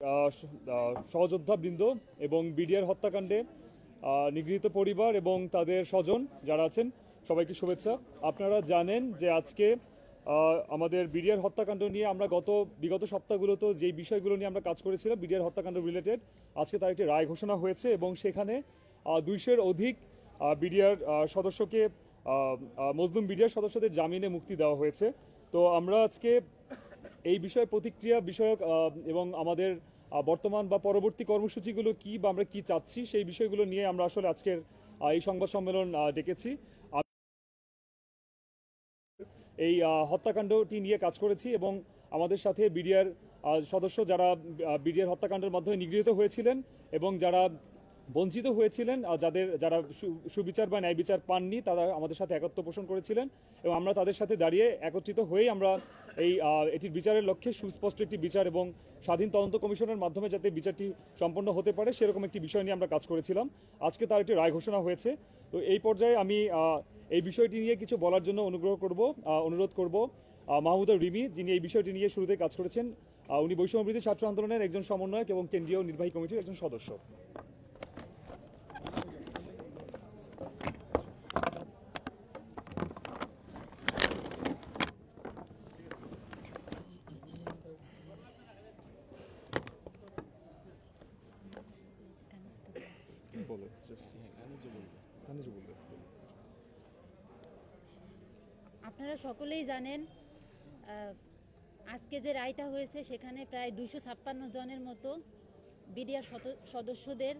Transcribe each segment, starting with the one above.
আহ, স- আহ, সহযোদ্ধাবৃন্দ এবং বিডিআর হত্যাকাণ্ডে নিগৃহীত পরিবার এবং তাদের স্বজন যারা আছেন সবাইকে শুভেচ্ছা। আপনারা জানেন যে আজকে আমাদের বিডিআর হত্যাকাণ্ড নিয়ে আমরা গত বিগত সপ্তাহগুলোতে যেই বিষয়গুলো নিয়ে আমরা কাজ করেছিলাম বিডিআর হত্যাকাণ্ড রিলেটেড আজকে তার একটি রায় ঘোষণা হয়েছে এবং সেখানে দুইশের অধিক বিডিআর সদস্যকে মজলুম বিডিআর সদস্যদের জামিনে মুক্তি দেওয়া হয়েছে। তো আমরা আজকে এই বিষয়ে প্রতিক্রিয়া বিষয়ক এবং আমাদের বর্তমান বা পরবর্তী কর্মসূচিগুলো কি বা আমরা কি চাচ্ছি, সেই বিষয়গুলো নিয়ে আমরা আসলে আজকের এই সংবাদ সম্মেলন ডেকেছি। এই হত্যাকাণ্ডটি নিয়ে কাজ করেছি এবং আমাদের সাথে বিডিআর সদস্য যারা বিডিআর হত্যাকাণ্ডের মাধ্যমে নিগৃহীত হয়েছিলেন এবং যারা বঞ্চিত হয়েছিলেন যাদের যারা সুবিচার বা ন্যায় বিচার পাননি তারা আমাদের সাথে একত্র পোষণ করেছিলেন এবং আমরা তাদের সাথে দাঁড়িয়ে একত্রিত হয়েই আমরা এই এটির বিচারের লক্ষ্যে সুস্পষ্ট একটি বিচার এবং স্বাধীন তদন্ত কমিশনের মাধ্যমে যাতে বিচারটি সম্পন্ন হতে পারে সেরকম একটি বিষয় নিয়ে আমরা কাজ করেছিলাম। আজকে তার একটি রায় ঘোষণা হয়েছে। তো এই পর্যায়ে আমি এই বিষয়টি নিয়ে কিছু বলার জন্য অনুগ্রহ করব অনুরোধ করব আহ, মাহমুদা রিমি যিনি এই বিষয়টি নিয়ে শুরুতে কাজ করেছেন উনি বৈষম্যবৃদ্ধি ছাত্র আন্দোলনের একজন সমন্বয়ক এবং কেন্দ্রীয় নির্বাহী কমিটির একজন সদস্য বলো just তানিজু বলবে আপনারা সকলেই জানেন আজকে যে রায়টা হয়েছে সেখানে প্রায় দুশো ছাপ্পান্ন জনের মতো বিডিআর সদস্যদের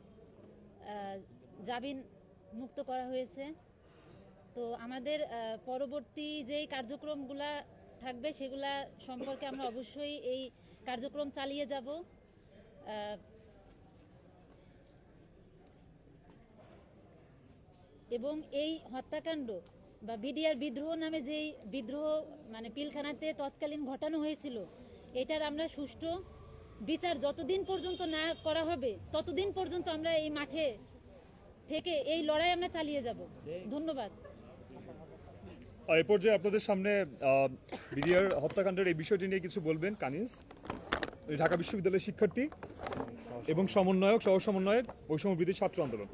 জামিন মুক্ত করা হয়েছে। তো আমাদের পরবর্তী যেই কার্যক্রমগুলা থাকবে সেগুলা সম্পর্কে আমরা অবশ্যই এই কার্যক্রম চালিয়ে যাব। এবং এই হত্যাকাণ্ড বা বিডিআর বিদ্রোহ নামে যেই বিদ্রোহ মানে পিলখানাতে তৎকালীন ঘটানো হয়েছিল, এটার আমরা সুষ্ঠু বিচার যতদিন পর্যন্ত না করা হবে, ততদিন পর্যন্ত আমরা এই মাঠে থেকে এই লড়াই আমরা চালিয়ে যাব। ধন্যবাদ। এ পর্যায়ে আপনাদের সামনে বিডিআর হত্যাকাণ্ডের এই বিষয়টি নিয়ে কিছু বলবেন, কানিস? ঢাকা বিশ্ববিদ্যালয়ের শিক্ষার্থী এবং সমন্বয়ক সহ সমন্বয়ক বৈষম্যবৃদ্ধি ছাত্র আন্দোলন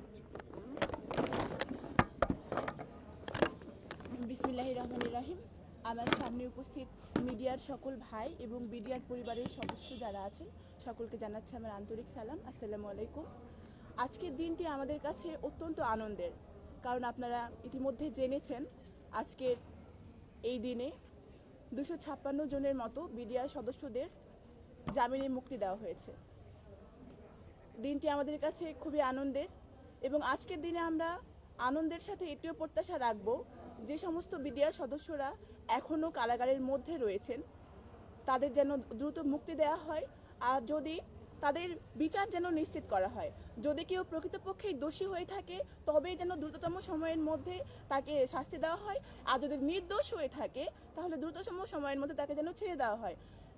বিসমিল্লাহ রহমান রাহিম আমার সামনে উপস্থিত মিডিয়ার সকল ভাই এবং মিডিয়ার পরিবারের সদস্য যারা আছেন, সকলকে জানাচ্ছি আমার আন্তরিক সালাম। আসসালামু আলাইকুম। আজকের দিনটি আমাদের কাছে অত্যন্ত আনন্দের, কারণ আপনারা ইতিমধ্যে জেনেছেন আজকের এই দিনে দুশো ছাপ্পান্ন জনের মতো বিডিআর সদস্যদের জামিনে মুক্তি দেওয়া হয়েছে। দিনটি আমাদের কাছে খুবই আনন্দের এবং আজকের দিনে আমরা আনন্দের সাথে এটিও প্রত্যাশা রাখব যে সমস্ত বিডিআর সদস্যরা এখনও কারাগারের মধ্যে রয়েছেন। তাদের যেন দ্রুত মুক্তি দেওয়া হয় আর যদি তাদের বিচার যেন নিশ্চিত করা হয়। যদি কেউ প্রকৃতপক্ষেই দোষী হয়ে থাকে তবে যেন দ্রুততম সময়ের মধ্যে তাকে শাস্তি দেওয়া হয়। আর যদি নির্দোষ হয়ে থাকে, তাহলে দ্রুততম সময়ের মধ্যে তাকে যেন ছেড়ে দেওয়া হয়।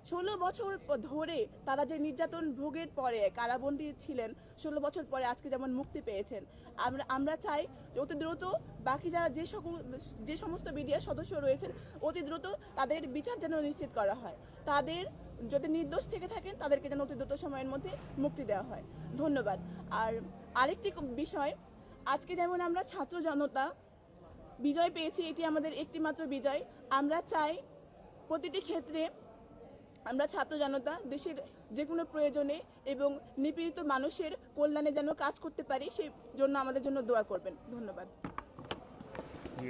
ষোলো বছর ধরে তারা যে নির্যাতন ভোগের পরে কারাবন্দী ছিলেন, ষোলো বছর পরে আজকে যেমন মুক্তি পেয়েছেন। আমরা আমরা চাই অতি দ্রুত বাকি যারা যে সকল, যে সমস্ত মিডিয়ার সদস্য রয়েছেন, অতি দ্রুত তাদের বিচার যেন নিশ্চিত করা হয়। তাদের যদি নির্দোষ থেকে থাকেন, তাদেরকে যেন অতি দ্রুত সময়ের মধ্যে মুক্তি দেওয়া হয়। ধন্যবাদ। আর আরেকটি বিষয়, আজকে যেমন আমরা ছাত্র জনতা বিজয় পেয়েছি, এটি আমাদের একটি মাত্র বিজয়। আমরা চাই প্রতিটি ক্ষেত্রে আমরা ছাত্র জনতা দেশের যে কোনো প্রয়োজনে এবং নিপীড়িত মানুষের কল্যাণে যেন কাজ করতে পারি, সেই জন্য আমাদের জন্য দোয়া করবেন। ধন্যবাদ।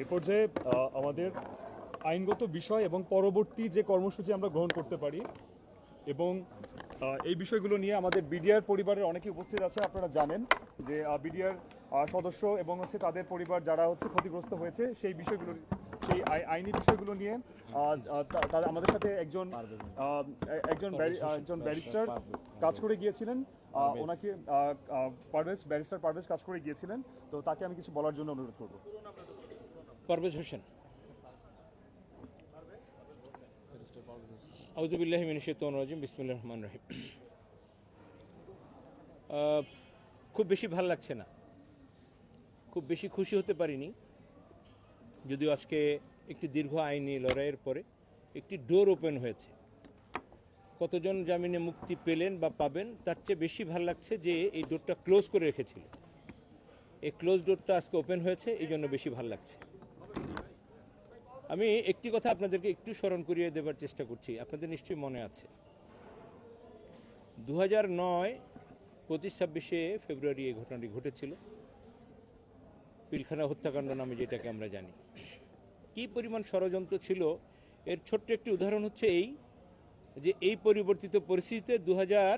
এ পর্যায়ে আমাদের আইনগত বিষয় এবং পরবর্তী যে কর্মসূচি আমরা গ্রহণ করতে পারি এবং এই বিষয়গুলো নিয়ে আমাদের বিডিআর পরিবারের অনেকে উপস্থিত আছে, আপনারা জানেন যে বিডিআর সদস্য এবং হচ্ছে তাদের পরিবার যারা হচ্ছে ক্ষতিগ্রস্ত হয়েছে, সেই বিষয়গুলো সেই আই- আইনি বিষয়গুলো নিয়ে আমাদের সাথে একজন একজন একজন ব্যারিস্টার কাজ করে গিয়েছিলেন। ওনাকে পারভেজ, ব্যারিস্টার পারভেজ কাজ করে গিয়েছিলেন। তো তাকে আমি কিছু বলার জন্য অনুরোধ করব। পারভেজ হোসেন। আউজুবিল্লাহ মিনশাইতান রাজিম, বিসমিল্লাহির রহমান রহিম। খুব বেশি ভালো লাগছে না। খুব বেশি খুশি হতে পারিনি। যদিও আজকে একটি দীর্ঘ আইনি লড়াইয়ের পরে একটি ডোর ওপেন হয়েছে। কতজন জামিনে মুক্তি পেলেন বা পাবেন, তার চেয়ে বেশি ভালো লাগছে যে এই ডোরটা ক্লোজ করে রেখেছিল এই ক্লোজ ডোরটা আজকে ওপেন হয়েছে, এই জন্য বেশি ভালো লাগছে। আমি একটি কথা আপনাদেরকে একটু স্মরণ করিয়ে দেবার চেষ্টা করছি, আপনাদের নিশ্চয়ই মনে আছে। দু হাজার নয় পঁচিশ ছাব্বিশে ফেব্রুয়ারি এই ঘটনাটি ঘটেছিল। পিলখানা হত্যাকাণ্ড নামে যেটাকে আমরা জানি। কি পরিমাণ ষড়যন্ত্র ছিল, এর ছোট্ট একটি উদাহরণ হচ্ছে এই, যে এই পরিবর্তিত পরিস্থিতিতে দু হাজার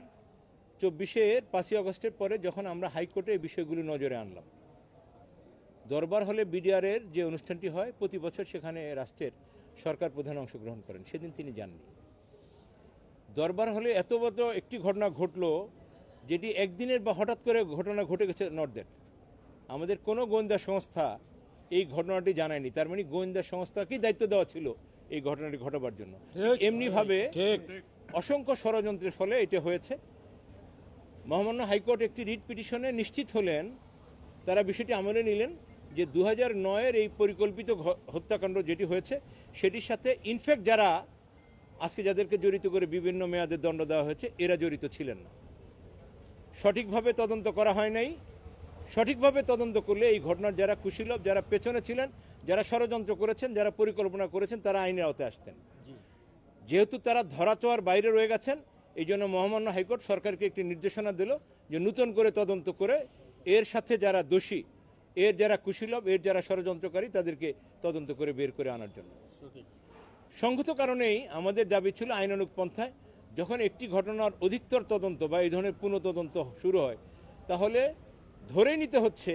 চব্বিশের পাঁচই আগস্টের পরে যখন আমরা হাইকোর্টে এই বিষয়গুলো নজরে আনলাম, দরবার হলে বিডিআরের যে অনুষ্ঠানটি হয়, প্রতি বছর সেখানে রাষ্ট্রের সরকার প্রধান অংশগ্রহণ করেন, সেদিন তিনি যাননি। দরবার হলে এত বড় একটি ঘটনা ঘটলো, যেটি একদিনের বা হঠাৎ করে ঘটনা ঘটে গেছে নর্দের আমাদের কোনো গোয়েন্দা সংস্থা এই ঘটনাটি জানায়নি। তার মানে গোয়েন্দা সংস্থাকেই দায়িত্ব দেওয়া ছিল এই ঘটনাটি ঘটাবার জন্য। এমনিভাবে অসংখ্য ষড়যন্ত্রের ফলে এটা হয়েছে। মহামান্য হাইকোর্ট একটি রিট পিটিশনে নিশ্চিত হলেন তারা বিষয়টি আমলে নিলেন যে দু হাজার নয়ের এই পরিকল্পিত হত্যাকাণ্ড যেটি হয়েছে সেটির সাথে ইনফ্যাক্ট যারা আজকে যাদেরকে জড়িত করে বিভিন্ন মেয়াদের দণ্ড দেওয়া হয়েছে এরা জড়িত ছিলেন না। সঠিকভাবে তদন্ত করা হয় নাই। সঠিকভাবে তদন্ত করলে এই ঘটনার যারা কুশীলভ যারা পেছনে ছিলেন যারা ষড়যন্ত্র করেছেন যারা পরিকল্পনা করেছেন তারা আইনের আওতায় আসতেন। যেহেতু তারা ধরাছোঁয়ার বাইরে রয়ে গেছেন এই জন্য মহামান্য হাইকোর্ট সরকারকে একটি নির্দেশনা দিল যে নূতন করে তদন্ত করে এর সাথে যারা দোষী এর যারা কুশীলভ এর যারা ষড়যন্ত্রকারী তাদেরকে তদন্ত করে বের করে আনার জন্য। সংগত কারণেই আমাদের দাবি ছিল আইনানুগ পন্থায় যখন একটি ঘটনার অধিকতর তদন্ত বা এই ধরনের পুনঃ তদন্ত শুরু হয় তাহলে ধরে নিতে হচ্ছে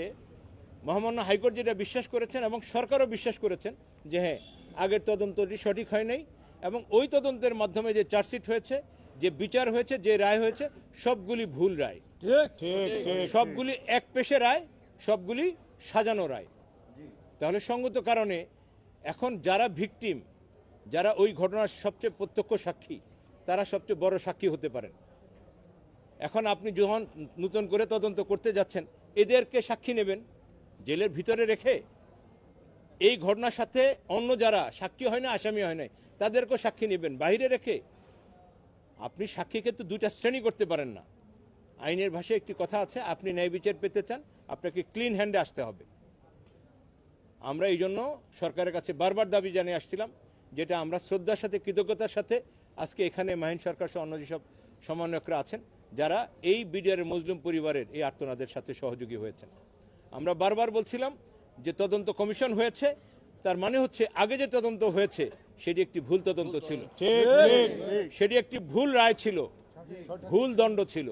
মহামান্য হাইকোর্ট যেটা বিশ্বাস করেছেন এবং সরকারও বিশ্বাস করেছেন যে হ্যাঁ আগের তদন্তটি সঠিক হয় নাই এবং ওই তদন্তের মাধ্যমে যে চার্জশিট হয়েছে যে বিচার হয়েছে যে রায় হয়েছে সবগুলি ভুল রায়। সবগুলি এক পেশে রায় সবগুলি সাজানো রায়। তাহলে সঙ্গত কারণে এখন যারা ভিকটিম যারা ওই ঘটনার সবচেয়ে প্রত্যক্ষ সাক্ষী তারা সবচেয়ে বড় সাক্ষী হতে পারেন। এখন আপনি যখন নতুন করে তদন্ত করতে যাচ্ছেন এদেরকে সাক্ষী নেবেন, জেলের ভিতরে রেখে এই ঘটনার সাথে অন্য যারা সাক্ষী হয় না, আসামি হয় নাই, তাদেরকেও সাক্ষী নেবেন। বাইরে রেখে আপনি সাক্ষীকে তো দুইটা শ্রেণি করতে পারেন না। আইনের ভাষায় একটি কথা আছে, আপনি ন্যায় বিচার পেতে চান, আপনাকে ক্লিন হ্যান্ডে আসতে হবে। আমরা এই জন্য সরকারের কাছে বারবার দাবি জানিয়ে আসছিলাম, যেটা আমরা শ্রদ্ধার সাথে, কৃতজ্ঞতার সাথে আজকে এখানে মাহিন সরকার সহ অন্য যেসব সমন্বয়করা আছেন যারা এই বিডিআর মজলুম পরিবারের এই আর্তনাদের সাথে সহযোগী হয়েছেন। আমরা বারবার বলছিলাম যে তদন্ত কমিশন হয়েছে তার মানে হচ্ছে আগে যে তদন্ত হয়েছে সেটি একটি ভুল তদন্ত ছিল। সেটি একটি ভুল রায় ছিল ভুল দণ্ড ছিল।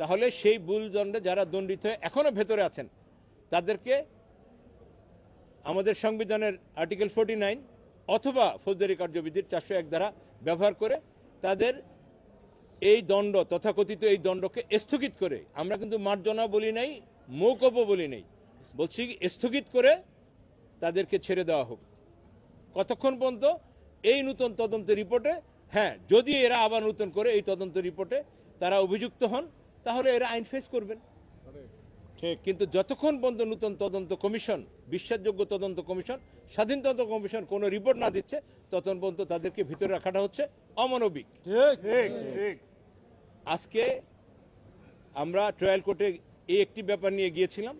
তাহলে সেই ভুল দণ্ডে যারা দণ্ডিত হয়ে এখনও ভেতরে আছেন তাদেরকে আমাদের সংবিধানের আর্টিকেল ফোর্টি নাইন অথবা ফৌজদারি কার্যবিধির চারশো এক দ্বারা ব্যবহার করে তাদের এই দণ্ড তথাকথিত এই দণ্ডকে স্থগিত করে আমরা কিন্তু মার্জনা বলি নাই মৌকবও বলি নাই। বলছি স্থগিত করে তাদেরকে ছেড়ে দেওয়া হোক। কতক্ষণ পর্যন্ত? এই নতুন তদন্ত রিপোর্টে হ্যাঁ যদি এরা আবার নতুন করে এই তদন্ত রিপোর্টে তারা অভিযুক্ত হন তাহলে এরা আইন ফেস করবেন। ঠিক। কিন্তু যতক্ষণ পর্যন্ত নতুন তদন্ত কমিশন বিশ্বাসযোগ্য তদন্ত কমিশন স্বাধীন তদন্ত কমিশন কোনো রিপোর্ট না দিচ্ছে ততক্ষণ পর্যন্ত তাদেরকে ভিতরে রাখাটা হচ্ছে অমানবিক। ঠিক। ঠিক ঠিক। আজকে আমরা ট্রায়াল কোর্টে এই একটি ব্যাপার নিয়ে গিয়েছিলাম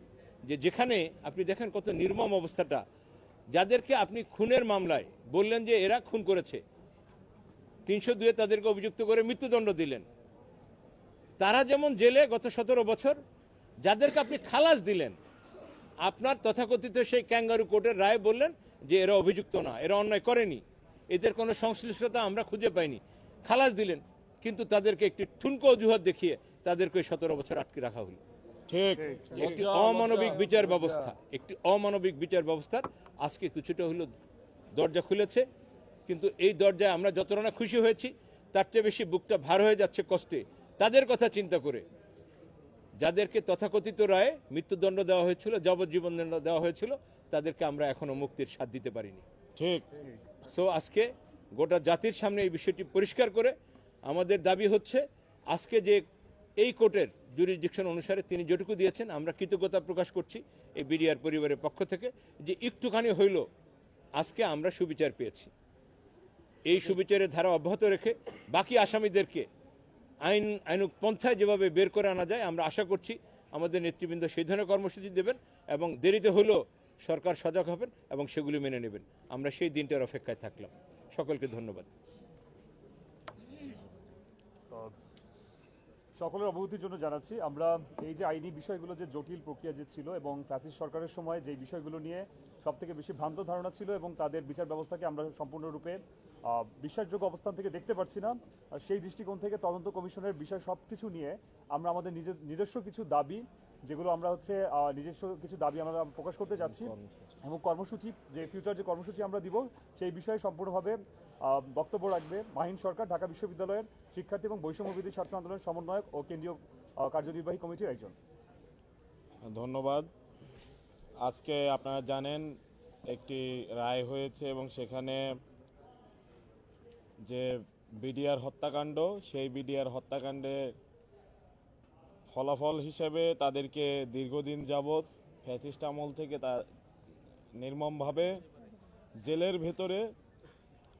যে যেখানে আপনি দেখেন কত নির্মম অবস্থাটা। যাদেরকে আপনি খুনের মামলায় বললেন যে এরা খুন করেছে, তিনশো দুয়ে তাদেরকে অভিযুক্ত করে মৃত্যুদণ্ড দিলেন। তারা যেমন জেলে গত সতেরো বছর, যাদেরকে আপনি খালাস দিলেন, আপনার তথাকথিত সেই ক্যাঙ্গারু কোর্টের রায় বললেন যে এরা অভিযুক্ত না, এরা অন্যায় করেনি। এদের কোনো সংশ্লিষ্টতা আমরা খুঁজে পাইনি। খালাস দিলেন। কিন্তু তাদেরকে একটি ঠুনকো অজুহাত দেখিয়ে তাদেরকে সতেরো বছর আটকে রাখা হলো। ঠিক। একটি অমানবিক বিচার ব্যবস্থা একটি অমানবিক বিচার ব্যবস্থার আজকে কিছুটা হলো দরজা খুলেছে। কিন্তু এই দরজায় আমরা যতটা না খুশি হয়েছি তার চেয়ে বেশি বুকটা ভার হয়ে যাচ্ছে কষ্টে। তাদের কথা চিন্তা করে যাদেরকে তথাকথিত রায়ে মৃত্যুদণ্ড দেওয়া হয়েছিল যাবজ্জীবন দণ্ড দেওয়া হয়েছিল তাদেরকে আমরা এখনও মুক্তির স্বাদ দিতে পারিনি। ঠিক। সো আজকে গোটা জাতির সামনে এই বিষয়টি পরিষ্কার করে আমাদের দাবি হচ্ছে আজকে যে এই কোর্টের জুরিসডিকশন অনুসারে তিনি যেটুকু দিয়েছেন, আমরা কৃতজ্ঞতা প্রকাশ করছি এই বিডিআর পরিবারের পক্ষ থেকে যে একটুখানি হইল আজকে আমরা সুবিচার পেয়েছি। এই সুবিচারের ধারা অব্যাহত রেখে বাকি আসামিদেরকে আইন, আইনুক পন্থায় যেভাবে বের করে আনা যায়, আমরা আশা করছি আমাদের নেতৃবৃন্দ সেই ধরনের কর্মসূচি দেবেন এবং দেরিতে হলেও সরকার সজাগ হবেন এবং সেগুলি মেনে নেবেন। আমরা সেই দিনটার অপেক্ষায় থাকলাম। সকলকে ধন্যবাদ। সকলের অবগতির জন্য জানাচ্ছি আমরা এই যে আইনি বিষয়গুলো যে জটিল প্রক্রিয়া যে ছিল এবং ফ্যাসিস্ট সরকারের সময় যে বিষয়গুলো নিয়ে সব থেকে বেশি ভ্রান্ত ধারণা ছিল এবং তাদের বিচার ব্যবস্থাকে আমরা সম্পূর্ণরূপে বিশ্বাসযোগ্য অবস্থান থেকে দেখতে পারছি না সেই দৃষ্টিকোণ থেকে তদন্ত কমিশনের বিষয় সব কিছু নিয়ে আমরা আমাদের নিজের নিজস্ব কিছু দাবি যেগুলো আমরা হচ্ছে নিজস্ব কিছু দাবি আমরা প্রকাশ করতে যাচ্ছি এবং কর্মসূচি যে ফিউচার যে কর্মসূচি আমরা দিব সেই বিষয়ে সম্পূর্ণভাবে বক্তব্য রাখবে মাহিন সরকার, ঢাকা বিশ্ববিদ্যালয়ের শিক্ষার্থী এবং বৈষম্যবিধি ছাত্র আন্দোলনের সমন্বয়ক ও কেন্দ্রীয় কার্যনির্বাহী কমিটির একজন। ধন্যবাদ। আজকে আপনারা জানেন একটি রায় হয়েছে এবং সেখানে যে বিডিআর হত্যাকাণ্ড, সেই বিডিআর হত্যাকাণ্ডে ফলাফল হিসেবে তাদেরকে দীর্ঘদিন যাবৎ ফ্যাসিস্ট আমল থেকে তা নির্মমভাবে জেলের ভেতরে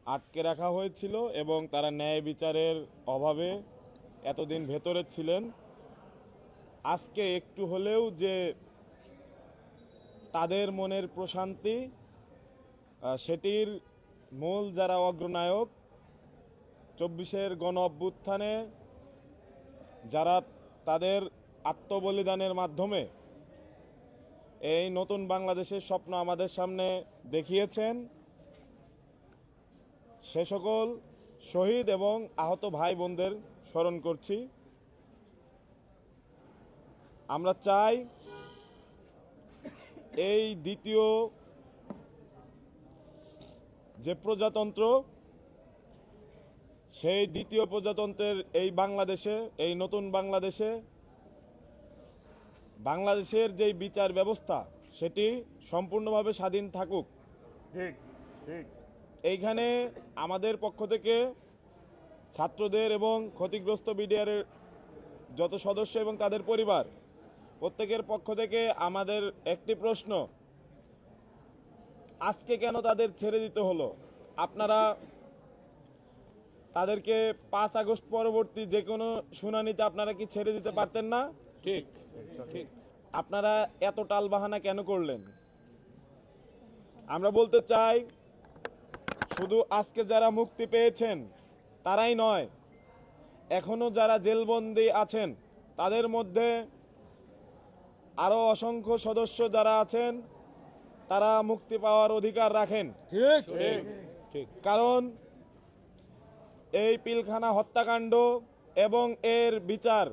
আটকে রাখা হয়েছিল এবং তারা ন্যায় বিচারের অভাবে এতদিন ভেতরে ছিলেন। আজকে একটু হলেও যে তাদের মনের প্রশান্তি সেটির মূল যারা অগ্রনায়ক, চব্বিশের গণ অভ্যুত্থানে যারা তাদের আত্মবলিদানের মাধ্যমে এই নতুন বাংলাদেশের স্বপ্ন আমাদের সামনে দেখিয়েছেন সে সকল শহীদ এবং আহত ভাই বোনদের স্মরণ করছি। আমরা চাই এই দ্বিতীয় যে প্রজাতন্ত্র, সেই দ্বিতীয় প্রজাতন্ত্রের এই বাংলাদেশে, এই নতুন বাংলাদেশে, বাংলাদেশের যেই বিচার ব্যবস্থা, সেটি সম্পূর্ণভাবে স্বাধীন থাকুক। ঠিক ঠিক। এইখানে আমাদের পক্ষ থেকে ছাত্রদের এবং ক্ষতিগ্রস্ত বিডিআরের যত সদস্য এবং তাদের পরিবার প্রত্যেকের পক্ষ থেকে আমাদের একটি প্রশ্ন আজকে কেন তাদের ছেড়ে দিতে হলো? আপনারা তাদেরকে পাঁচ আগস্ট পরবর্তী যে কোনো শুনানিতে আপনারা কি ছেড়ে দিতে পারতেন না? ঠিক। ঠিক। আপনারা এত টালবাহানা কেন করলেন? আমরা বলতে চাই শুধু আজকে যারা মুক্তি পেয়েছেন তারাই নয় এখনও যারা জেলবন্দি আছেন তাদের মধ্যে আরও অসংখ্য সদস্য যারা আছেন তারা মুক্তি পাওয়ার অধিকার রাখেন। ঠিক। কারণ এই পিলখানা হত্যাকাণ্ড এবং এর বিচার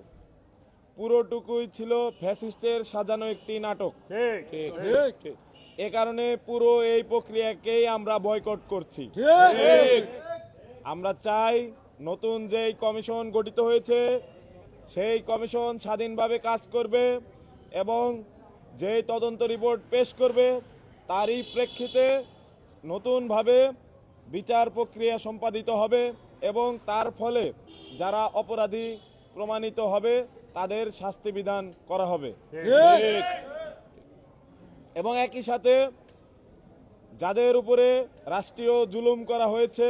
পুরোটুকুই ছিল ফ্যাসিস্টের সাজানো একটি নাটক। ঠিক। ঠিক। এ কারণে পুরো এই প্রক্রিয়াকেই আমরা বয়কট করছি। আমরা চাই নতুন যেই কমিশন গঠিত হয়েছে সেই কমিশন স্বাধীনভাবে কাজ করবে এবং যেই তদন্ত রিপোর্ট পেশ করবে তারই প্রেক্ষিতে নতুনভাবে বিচার প্রক্রিয়া সম্পাদিত হবে এবং তার ফলে যারা অপরাধী প্রমাণিত হবে তাদের শাস্তি বিধান করা হবে। এবং একই সাথে যাদের উপরে রাষ্ট্রীয় জুলুম করা হয়েছে,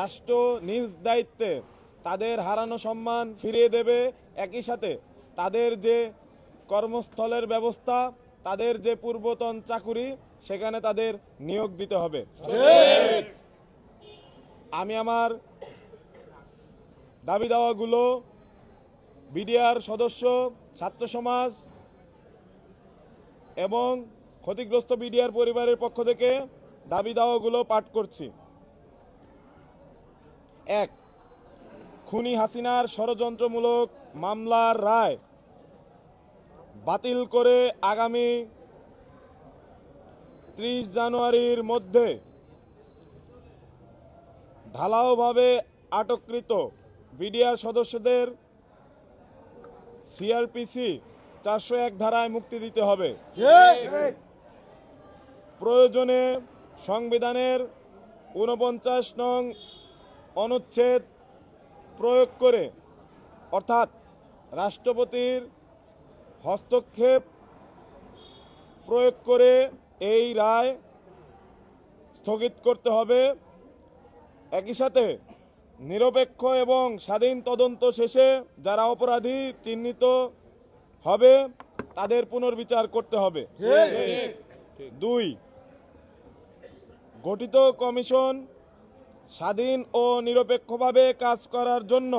রাষ্ট্র নিজ দায়িত্বে তাদের হারানো সম্মান ফিরিয়ে দেবে। একই সাথে তাদের যে কর্মস্থলের ব্যবস্থা, তাদের যে পূর্বতন চাকুরি, সেখানে তাদের নিয়োগ দিতে হবে। আমি আমার দাবি দাওয়াগুলো বিডিআর সদস্য, ছাত্র সমাজ এবং ক্ষতিগ্রস্ত বিডিআর পরিবারের পক্ষ থেকে দাবি দাওয়াগুলো পাঠ করছি। এক, খুনি হাসিনার ষড়যন্ত্রমূলক মামলার রায় বাতিল করে আগামী ত্রিশ জানুয়ারির মধ্যে ঢালাওভাবে আটককৃত বিডিআর সদস্যদের সিআরপিসি চারশো এক ধারায় মুক্তি দিতে হবে। প্রয়োজনে সংবিধানের ঊনপঞ্চাশ নং অনুচ্ছেদ প্রয়োগ করে, অর্থাৎ রাষ্ট্রপতির হস্তক্ষেপ প্রয়োগ করে এই রায় স্থগিত করতে হবে। একই সাথে নিরপেক্ষ এবং স্বাধীন তদন্ত শেষে যারা অপরাধী চিহ্নিত হবে, তাদের পুনর্বিচার করতে হবে। দুই গঠিত কমিশন স্বাধীন ও নিরপেক্ষভাবে কাজ করার জন্য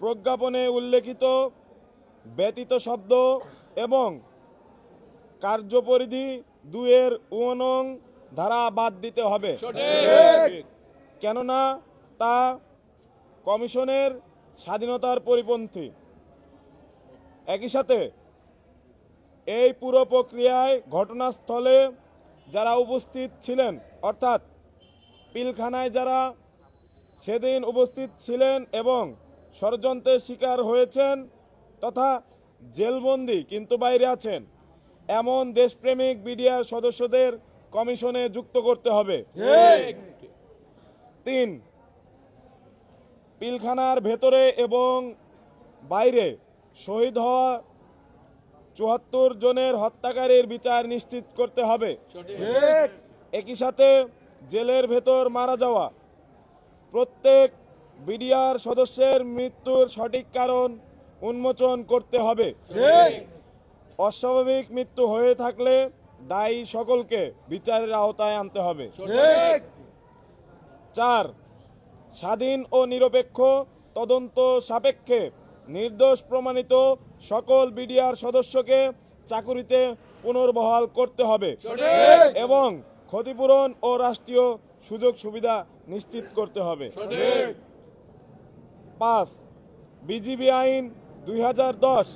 প্রজ্ঞাপনে উল্লেখিত ব্যতীত শব্দ এবং কার্যপরিধি দুয়ের উনং ধারা বাদ দিতে হবে। কেননা তা কমিশনের স্বাধীনতার পরিপন্থী। একই সাথে এই পুরো প্রক্রিয়ায় ঘটনাস্থলে যারা উপস্থিত ছিলেন, অর্থাৎ পিলখানায় যারা সেদিন উপস্থিত ছিলেন এবং ষড়যন্ত্রের শিকার হয়েছেন তথা জেলবন্দি কিন্তু বাইরে আছেন, এমন দেশপ্রেমিক বিডিআর সদস্যদের কমিশনে যুক্ত করতে হবে। তিন, পিলখানার ভেতরে এবং বাইরে শহীদ হওয়া চুয়াত্তর জনের হত্যাকারীর বিচার নিশ্চিত করতে হবে। একই সাথে জেলের ভেতর মারা যাওয়া প্রত্যেক বিডিআর সদস্যের মৃত্যুর সঠিক কারণ উন্মোচন করতে হবে। অস্বাভাবিক মৃত্যু হয়ে থাকলে দায়ী সকলকে বিচারের আওতায় আনতে হবে। চার স্বাধীন ও নিরপেক্ষ তদন্ত সাপেক্ষে নির্দোষ প্রমাণিত সকল বিডিআর সদস্যকে চাকুরিতে পুনর্বহাল করতে হবে। এবং ক্ষতিপূরণ ও রাষ্ট্রীয় সুযোগ সুবিধা নিশ্চিত করতে হবে। পাঁচ বিজিবি আইন দুই হাজার দশ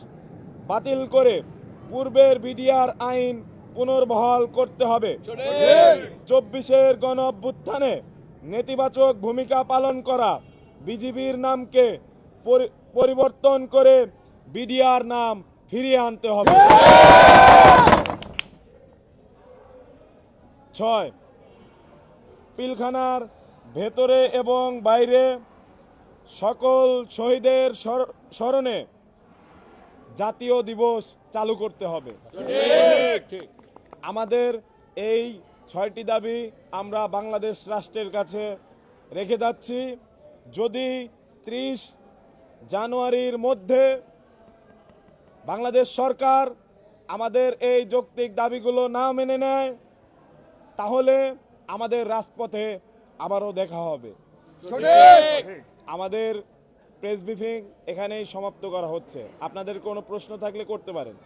বাতিল করে পূর্বের বিডিআর আইন পুনর্বহাল করতে হবে। চব্বিশের গণ অভ্যুত্থানে নেতিবাচক ভূমিকা পালন করা বিজিবির নামকে পরিবর্তন করে বিডিআর নাম ফিরিয়ে আনতে হবে। ছয় পিলখানার ভেতরে এবং বাইরে সকল শহীদের স্মরণে জাতীয় দিবস চালু করতে হবে। আমাদের এই ছয়টি দাবি আমরা বাংলাদেশ রাষ্ট্রের কাছে রেখে যাচ্ছি। যদি ত্রিশ জানুয়ারির মধ্যে বাংলাদেশ সরকার আমাদের এই যৌক্তিক দাবিগুলো না মেনে নেয়, তাহলে আমাদের রাজপথে আবারও দেখা হবে। আমাদের প্রেস ব্রিফিং এখানেই সমাপ্ত করা হচ্ছে। আপনাদের কোনো প্রশ্ন থাকলে করতে পারেন।